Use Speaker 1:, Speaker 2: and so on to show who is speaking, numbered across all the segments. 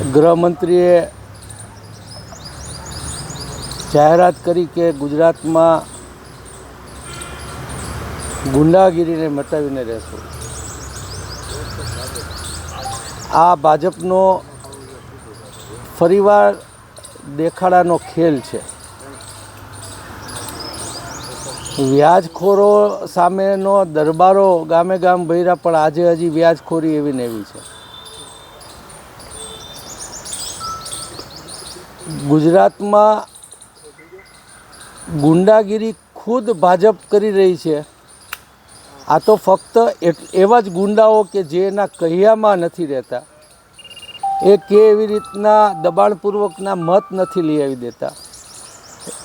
Speaker 1: ગૃહમંત્રીએ જાહેરાત કરી કે ગુજરાતમાં ગુંડાગીરીને મટાવીને રહેશું. આ ભાજપનો ફરીવાર દેખાડાનો ખેલ છે. વ્યાજખોરો સામેનો દરબારો ગામે ગામ ભર્યા પણ આજે હજી વ્યાજખોરી એવી ને એવી છે. ગુજરાતમાં ગુંડાગીરી ખુદ ભાજપ કરી રહી છે. આ તો ફક્ત એવા જ ગુંડાઓ કે જે એના કહ્યામાં નથી રહેતા. એ કે એવી રીતના દબાણપૂર્વકના મત નથી લઈ આવી દેતા.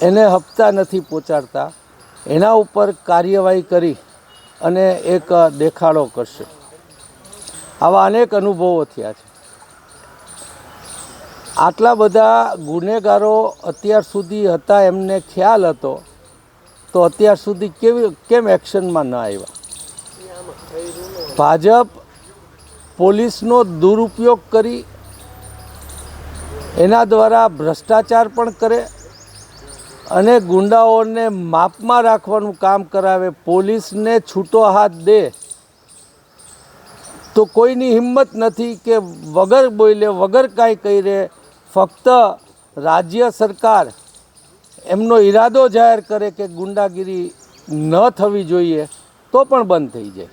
Speaker 1: એને હપ્તા નથી પહોંચાડતા. એના ઉપર કાર્યવાહી કરી અને એક દેખાડો કરશે. આવા અનેક અનુભવો થયા છે. આટલા બધા ગુનેગારો અત્યાર સુધી હતા, એમને ખ્યાલ હતો, તો અત્યાર સુધી કેવી કેમ એક્શનમાં ન આવ્યા? ભાજપ પોલીસનો દુરુપયોગ કરી, એના દ્વારા ભ્રષ્ટાચાર પણ કરે, અને ગુંડાઓને માપમાં રાખવાનું કામ કરાવે, પોલીસને છૂટો હાથ દે, તો કોઈની હિંમત નથી કે વગર બોલે, વગર કાંઈ કહી રહે ફક્ત રાજ્ય સરકાર એમનો ઈરાદો જાહેર કરે કે ગુંડાગીરી ન થવી જોઈએ, તો પણ બંધ થઈ જાય.